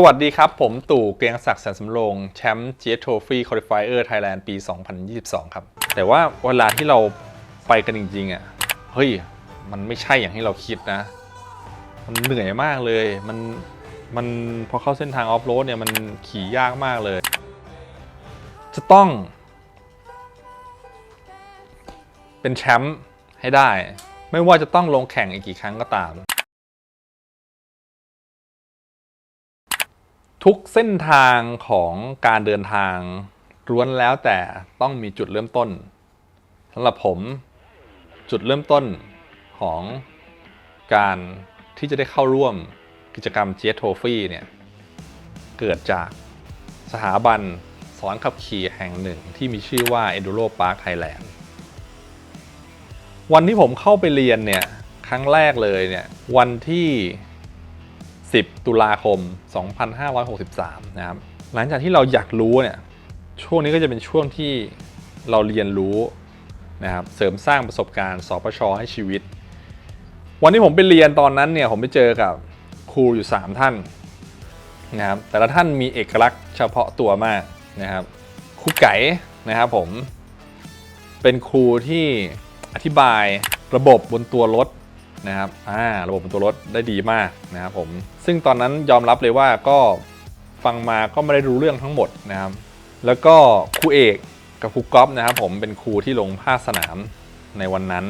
สวัสดีครับ ผมตู่เกรียงศักดิ์แสนสำโรงแชมป์ GS Trophy Qualifier Thailand ปี 2022 ครับ แต่ว่าเวลาที่เราไปกันจริง ๆอะเฮ้ย มันไม่ใช่อย่างที่เราคิดนะ มันเหนื่อยมากเลย มันมันพอเข้าเส้นทางออฟโรดเนี่ยมันขี่ยากมากเลย จะต้อง เป็นแชมป์ให้ได้ ไม่ว่าจะต้องลงแข่งอีกกี่ครั้งก็ตาม ทุกเส้นทางของการเดินทางล้วนแล้วแต่ต้องมีจุดเริ่มต้นสำหรับผมจุดเริ่มต้นของการที่จะได้เข้าร่วมกิจกรรม Jet Trophy เนี่ยเกิดจากสถาบันสอนขับขี่แห่งหนึ่งที่มีชื่อว่า Enduro Park Thailand วันที่ผมเข้าไปเรียนเนี่ย ครั้งแรกเลยเนี่ย วันที่ 10 ตุลาคม 2563 นะครับ หลังจากที่เราอยากรู้เนี่ย ช่วงนี้ก็จะเป็นช่วงที่เราเรียนรู้นะครับ เสริมสร้างประสบการณ์ สปชให้ชีวิต วันที่ผมไปเรียนตอนนั้นเนี่ย ผมไปเจอกับครูอยู่ 3 ท่านนะครับ แต่ละท่านมีเอกลักษณ์เฉพาะตัวมากนะครับ ครูไก่นะครับผม เป็นครูที่อธิบายระบบบนตัวรถ นะครับอ่าระบบบนตัวรถได้ดีมากนะครับผม ซึ่งตอนนั้นยอมรับเลยว่าก็ฟังมาก็ไม่ได้รู้เรื่องทั้งหมดนะครับ แล้วก็ครูเอกกับครูก๊อฟนะครับผมเป็นครูที่ลงภาคสนามในวันนั้น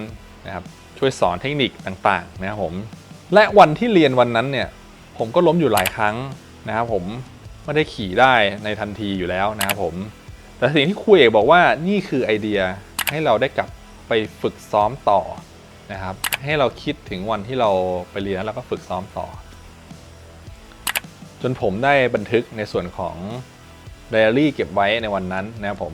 นะครับช่วยสอนเทคนิคต่างๆนะครับผม และวันที่เรียนวันนั้นเนี่ยผมก็ล้มอยู่หลายครั้งนะครับผมไม่ได้ขี่ได้ในทันทีอยู่แล้วนะครับผม แต่สิ่งที่ครูเอกบอกว่านี่คือไอเดียให้เราได้กลับไปฝึกซ้อมต่อ นะครับ ให้เราคิดถึงวันที่เราไปเรียนแล้วเราก็ฝึกซ้อมต่อ จนผมได้บันทึกในส่วนของไดอารี่เก็บไว้ในวันนั้นนะครับผม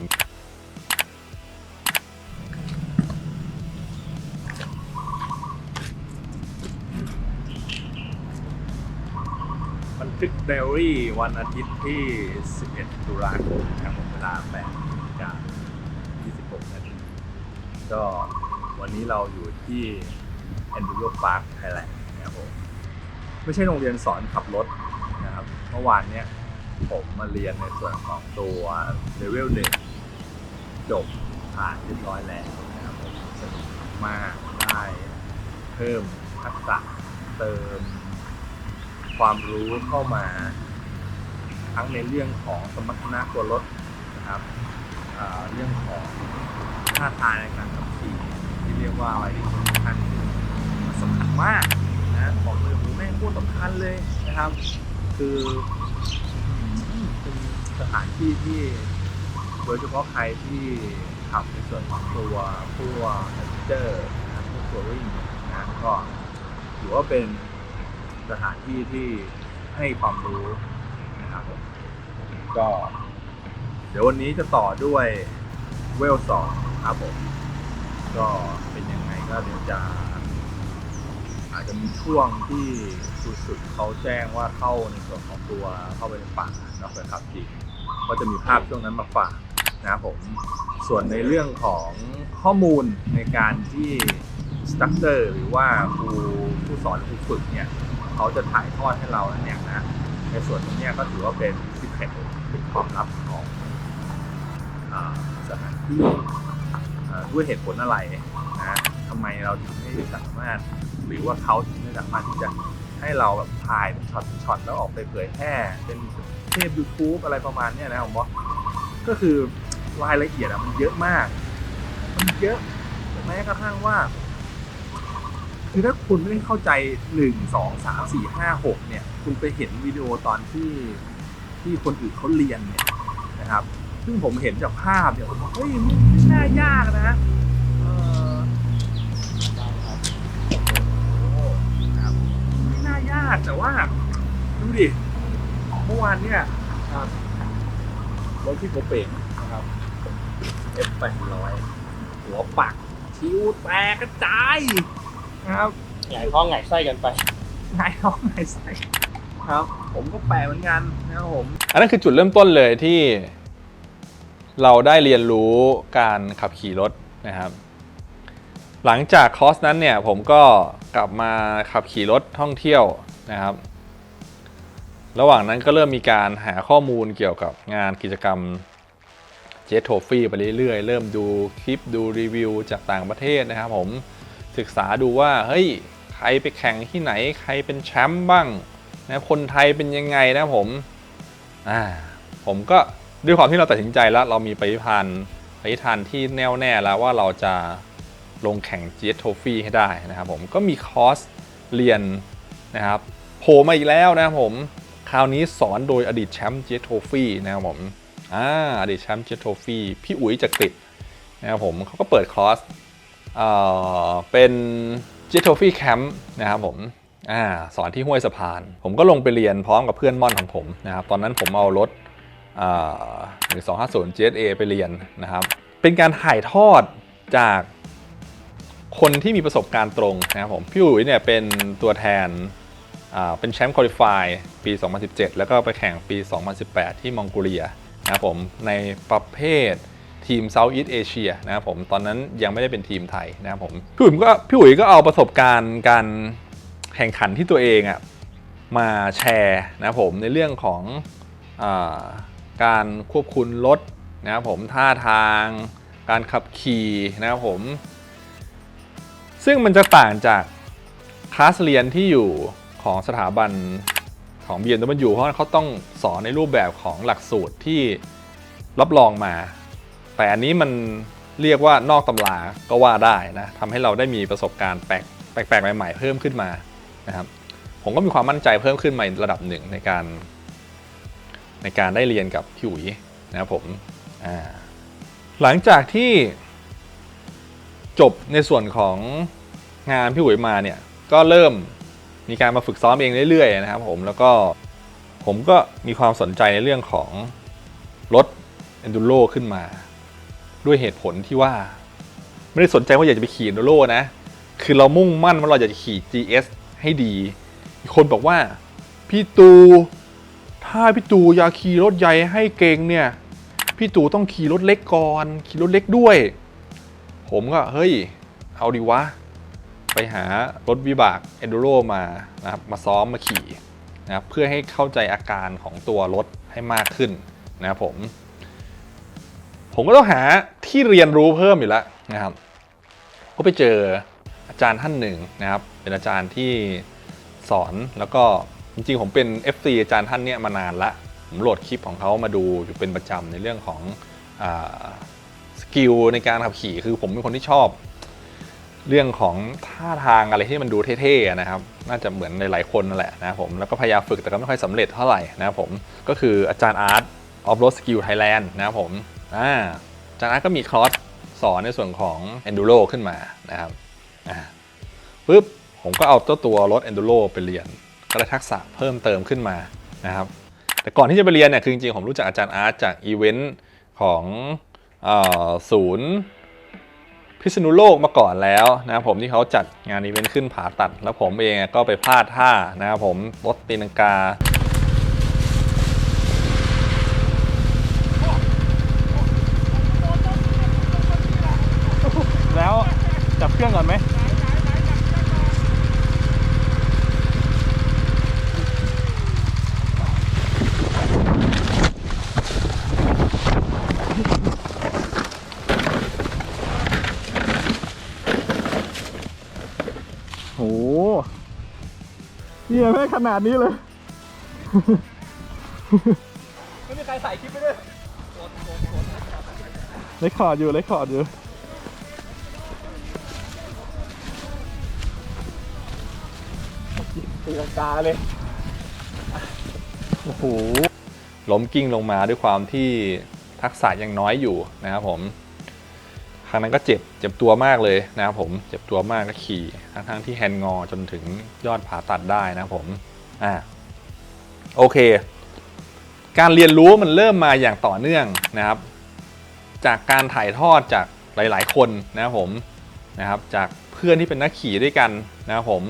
บันทึกไดอารี่วันอาทิตย์ที่ 11 ตุลาคมนะครับผมเวลา8นาฬิกา26นาทีก็ วันนี้เราอยู่ที่ Enduro Park Thailand นะครับผมไม่ใช่โรงเรียนสอนขับรถนะครับเมื่อวานเนี้ยผมมาเรียนในส่วนของตัวเลเวลหนึ่งจบผ่านเรียบร้อยแล้วนะครับผมสนุกมากได้เพิ่มทักษะเติม ความรู้เข้ามา ทั้งในเรื่องของสมรรถนะตัวรถนะครับเรื่องของท่าทางในการขับ รียกว่าอะไรที่สำคัญสำคัญมากนะบอกเลยผมแม่งพูดสำคัญเลยนะครับ คืออืมเป็นสถานที่ที่โดยเฉพาะใครที่ขับในส่วนของตัวพวกเจอร์นะพวกทัวริงนะก็ถือว่าเป็นสถานที่ที่ให้ความรู้นะครับผมก็ เดี๋ยววันนี้จะต่อด้วยเวลสองครับผม ก็เป็นยังไงก็เดี๋ยวจะ อาจจะมีช่วงที่สุดๆเขาแจ้งว่าเข้าในส่วนของตัวเข้าไปในป่าเนาะไปขับจริงก็จะมีภาพช่วงนั้นมาฝากนะครับผมส่วนในเรื่องของข้อมูลในการที่สตั๊กเตอร์หรือว่าครูผู้สอนครูฝึกเนี่ยเขาจะถ่ายทอดให้เราเนี่ยนะในส่วนตรงนี้ก็ถือว่าเป็นสิเครตเป็นความลับของอสถานที่ ด้วยเหตุผลอะไรนะทำไมเราถึงไม่สามารถ หรือว่าเขาถึงไม่สามารถที่จะให้เราแบบถ่ายเป็นช็อตช็อตแล้วออกไปเผยแพร่เป็นเทป YouTube อะไรประมาณนี้นะผมว่าก็คือรายละเอียดอะมันเยอะมาก มันเยอะแม้กระทั่งว่าคือถ้าคุณไม่ได้เข้าใจหนึ่งสองสามสี่ห้าหกเนี่ย คุณไปเห็นวิดีโอตอนที่ที่คนอื่นเขาเรียนเนี่ยนะครับ ซึ่งผมเห็นจากภาพเนี่ยผมว่าเฮ้ยมันไม่น่ายากนะ เออโอ้โหครับไม่น่ายากแต่ว่า ดูดิ เมื่อวานเนี่ยครับรถที่ผมเป่งนะครับ F แปดร้อยหัวปักคิ้วแตกกระจายนะครับหงายท้องหงายไส้กันไปนายท้องนายใส่ครับ ผมก็แปลเหมือนกันนะครับผม อันนั้นคือจุดเริ่มต้นเลยที่ เราได้เรียนรู้การขับขี่รถนะครับ หลังจากคอร์สนั้นเนี่ยผมก็กลับมาขับขี่รถท่องเที่ยวนะครับ ระหว่างนั้นก็เริ่มมีการหาข้อมูลเกี่ยวกับงานกิจกรรมเจ t โทฟี่ไปเรื่อยๆ เริ่มดูคลิปดูรีวิวจากต่างประเทศนะครับผมศึกษาดูว่าเฮ้ยใครไปแข่งที่ไหนใครเป็นแชมป์บ้างนะคนไทยเป็นยังไงนะผมอ่าผมก็ ด้วยความที่เราตัดสินใจแล้วเรามีปฏิพันธ์ปฏิทานที่แน่วแน่แล้วว่าเราจะลงแข่ง g โทฟี่ให้ได้นะครับผมก็มีคอร์สเรียนนะครับโผล่มาอีกแล้วนะครับผมคราวนี้สอนโดยอดีตแชมป์เจ t โทฟี่นะครับผมอ่าอดีตแชมป์เจ t โทฟี่พี่อุ๋ยจักริดนะครับผมเขาก็เปิดคอร์สเอ่อเป็นเจ t โทฟี่แคมป์นะครับผมอ่าสอนที่ห้วยสะพาน ผมก็ลงไปเรียนพร้อมกับเพื่อนม่อนของผมนะครับตอนนั้นผมเอารถ หนึ่งสองห้าศูนย์ GSA ไปเรียนนะครับ เป็นการถ่ายทอดจากคนที่มีประสบการณ์ตรงนะครับผม พี่อุ๋ยเนี่ยเป็นตัวแทนเป็นแชมป์คุริฟายปี 2017 แล้วก็ไปแข่งปี 2018 ที่มองโกเลียนะครับผมในประเภททีม Southeast Asia นะครับผมตอนนั้นยังไม่ได้เป็นทีมไทยนะครับผมพี่อุ๋ยก็พี่อุ๋ยก็เอาประสบการณ์การแข่งขันที่ตัวเองอะ่ะมาแชร์นะครับผมในเรื่องของอ การควบคุมรถนะครับผมท่าทาง การขับขี่นะครับผม ซึ่งมันจะต่างจากคลาสเรียนที่อยู่ของสถาบันของ BMW เพราะว่าเขาต้องสอนในรูปแบบของหลักสูตรที่รับรองมา แต่อันนี้มันเรียกว่านอกตำราก็ว่าได้นะทำให้เราได้มีประสบการณ์แปลกแปลกใหม่ ๆ เพิ่มขึ้นมานะครับผมก็มีความมั่นใจเพิ่มขึ้นมาระดับหนึ่งในการ ในการได้เรียนกับพี่อุ๋ยนะครับผมหลังจากที่จบในส่วนของงานพี่อุ๋ยมาเนี่ยก็เริ่มมีการมาฝึกซ้อมเองเรื่อยๆนะครับผมแล้วก็ผมก็มีความสนใจในเรื่องของรถ Enduro ขึ้นมา ด้วยเหตุผลที่ว่า ไม่ได้สนใจว่าอยากจะไปขี่ Enduro นะ คือเรามุ่งมั่นว่าเราอยากจะขี่ GS ให้ดี มีคนบอกว่า พี่ตู ถ้าพี่ตูอยากขี่รถใหญ่ให้เก่งเนี่ย พี่ตูต้องขี่รถเล็กก่อน ขี่รถเล็กด้วย ผมก็เฮ้ย เอาดีวะ ไปหารถวิบาก Enduro มานะครับ มาซ้อมมาขี่นะครับเพื่อให้เข้าใจอาการของตัวรถให้มากขึ้นนะครับผม ผมก็ต้องหาที่เรียนรู้เพิ่มอยู่แล้วนะครับ ก็ไปเจออาจารย์ท่านหนึ่งนะครับ เป็นอาจารย์ที่สอนแล้วก็ จริงๆ ผมเป็น FC อาจารย์ท่านเนี้ยมานานละ ผมโหลดคลิปของเขามาดูอยู่เป็นประจำในเรื่องของอสกิลในการขับขี่คือผมเป็นคนที่ชอบ เรื่องของท่าทางอะไรที่มันดูเท่ๆนะครับ น่าจะเหมือนหลายๆคนนั่นแหละนะผมแล้วก็พยายามฝึกแต่ก็ไม่ค่อยสำเร็จเท่าไหร่นะผมก็คืออาจารย์อาร์ตออฟโรดสกิลไทยแลนด์นะผมอ่าอาจารย์อาร์ตก็มีคลอสสอนในส่วนของ Enduro ขึ้นมานะครับอ่าปุ๊บผมก็เอาเจ้าตัวรถ Enduro ไปเรียน ก็ได้ทักษะเพิ่มเติมขึ้นมานะครับแต่ก่อนที่จะไปเรียนเนี่ยคือจริงๆ ผมรู้จักอาจารย์อาร์ตจากอีเวนต์ของศูนย์พิษณุโลกมาก่อนแล้วนะครับผมที่เขาจัดงานอีเวนต์ขึ้นผาตัด แล้วผมเองก็ไปพลาดท่านะครับผมรถตีนังกาแล้วจับเครื่องก่อนไหม โห เฮียไม่ขนาดนี้เลย ไม่มีใครใส่คลิปไปด้วยเลคคอร์ดอยู่เลคคอร์ดอยู่ ตีลังกาเลย โอ้โห ล้มกิ้งลงมาด้วยความที่ทักษะยังน้อยอยู่นะครับผมค รั้งนั้นก็เจ็บเจ็บตัวมากเลยนะครับผมเจ็บตัวมากก็ขี่ทั้งทั้งๆที่แฮนงอจนถึงยอดผาตัดได้นะครับผมอ่าโอเค การเรียนรู้มันเริ่มมาอย่างต่อเนื่องนะครับ จากการถ่ายทอดจากหลาย ๆ คนนะครับผมนะครับจากเพื่อนที่เป็นนักขี่ด้วยกันนะครับผม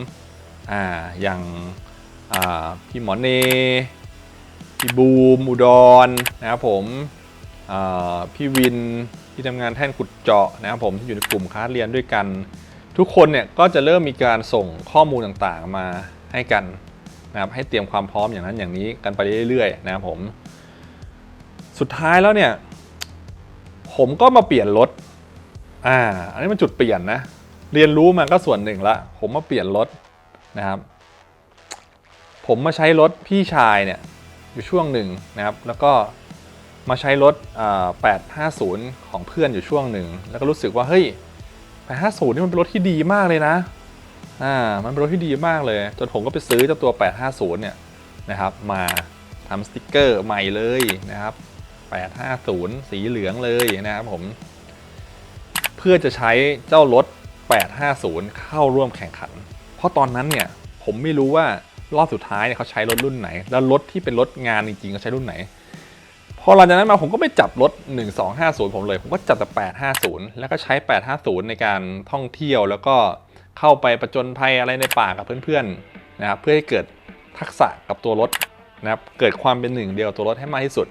อ่าอย่างอ่าพี่หมอเนพี่บูมอุดรนะครับผมอ่าพี่วิน ที่ทำงานแท่นขุดเจาะนะครับผมที่อยู่ในกลุ่มคลาสเรียนด้วยกัน ทุกคนเนี่ยก็จะเริ่มมีการส่งข้อมูลต่างๆมาให้กันนะครับให้เตรียมความพร้อมอย่างนั้นอย่างนี้กันไปเรื่อยๆนะครับผมสุดท้ายแล้วเนี่ย ผมก็มาเปลี่ยนรถอ่าอันนี้มันจุดเปลี่ยนนะ เรียนรู้มาก็ส่วนหนึ่งละ ผมมาเปลี่ยนรถนะครับ ผมมาใช้รถพี่ชายเนี่ยอยู่ช่วงหนึ่งนะครับ แล้วก็ มาใช้รถ 850 ของเพื่อนอยู่ช่วงหนึ่ง แล้วก็รู้สึกว่าเฮ้ย 850 นี่มันเป็นรถที่ดีมากเลยนะ อ่า มันเป็นรถที่ดีมากเลย จนผมก็ไปซื้อเจ้าตัว 850 เนี่ยนะครับ มาทำสติกเกอร์ใหม่เลยนะครับ 850 สีเหลืองเลยนะครับผม เพื่อจะใช้เจ้ารถ 850 เข้าร่วมแข่งขัน เพราะตอนนั้นเนี่ยผมไม่รู้ว่ารอบสุดท้ายเนี่ยเขาใช้รถรุ่นไหน แล้วรถที่เป็นรถงานจริงๆเขาใช้รุ่นไหน พอหลังจากนั้นมาผมก็ไม่จับรถ 1250 ผมเลย ผมก็จับแต่850 แล้วก็ใช้ 850 ในการท่องเที่ยว แล้วก็เข้าไปประจนภัยอะไรในป่ากับเพื่อนๆนะครับเพื่อให้เกิดทักษะกับตัวรถนะครับเกิดความเป็นหนึ่งเดียวตัวรถให้มากที่สุด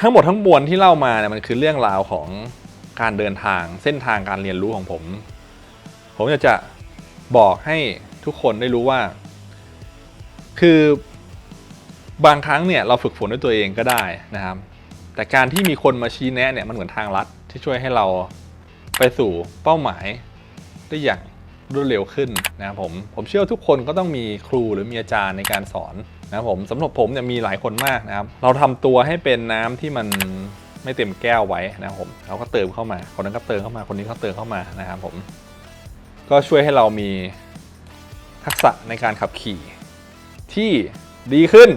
ทั้งหมดทั้งมวลที่เล่ามาเนี่ยมันคือเรื่องราวของการเดินทางเส้นทางการเรียนรู้ของผม ผมอยากจะบอกให้ทุกคนได้รู้ว่า คือบางครั้งเนี่ยเราฝึกฝนด้วยตัวเองก็ได้นะครับ แต่การที่มีคนมาชี้แนะเนี่ยมันเหมือนทางลัดที่ช่วยให้เราไปสู่เป้าหมายได้อย่างรวดเร็วขึ้นนะครับผมผมเชื่อทุกคนก็ต้องมีครูหรือมีอาจารย์ในการสอนนะครับผมสำหรับผมเนี่ยมีหลายคนมากนะครับ เราทำตัวให้เป็นน้ำที่มันไม่เต็มแก้วไว้นะครับผมเราก็เติมเข้ามา คนนั้นก็เติมเข้ามาคนนี้ก็เติมเข้ามานะครับผมก็ช่วยให้เรามีทักษะในการขับขี่ ที่ดีขึ้น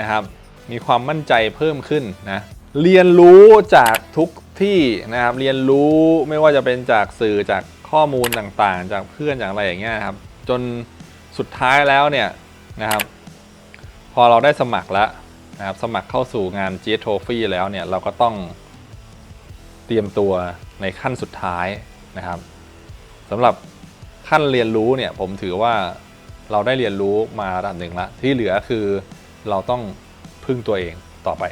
นะครับ มีความมั่นใจเพิ่มขึ้นนะ เรียนรู้จากทุกที่นะครับ เรียนรู้ไม่ว่าจะเป็นจากสื่อจากข้อมูลต่างๆ จากเพื่อนจากอะไรอย่างเงี้ยครับ จนสุดท้ายแล้วเนี่ยนะครับ พอเราได้สมัครแล้วนะครับสมัครเข้าสู่งาน g t r o p h y แล้วเนี่ยเราก็ต้องเตรียมตัวในขั้นสุดท้ายนะครับสำหรับขั้นเรียนรู้เนี่ยผมถือว่าเราได้เรียนรู้มาระดับหนึ่งละที่เหลือคือเราต้องพึ่งตัวเองต่อไป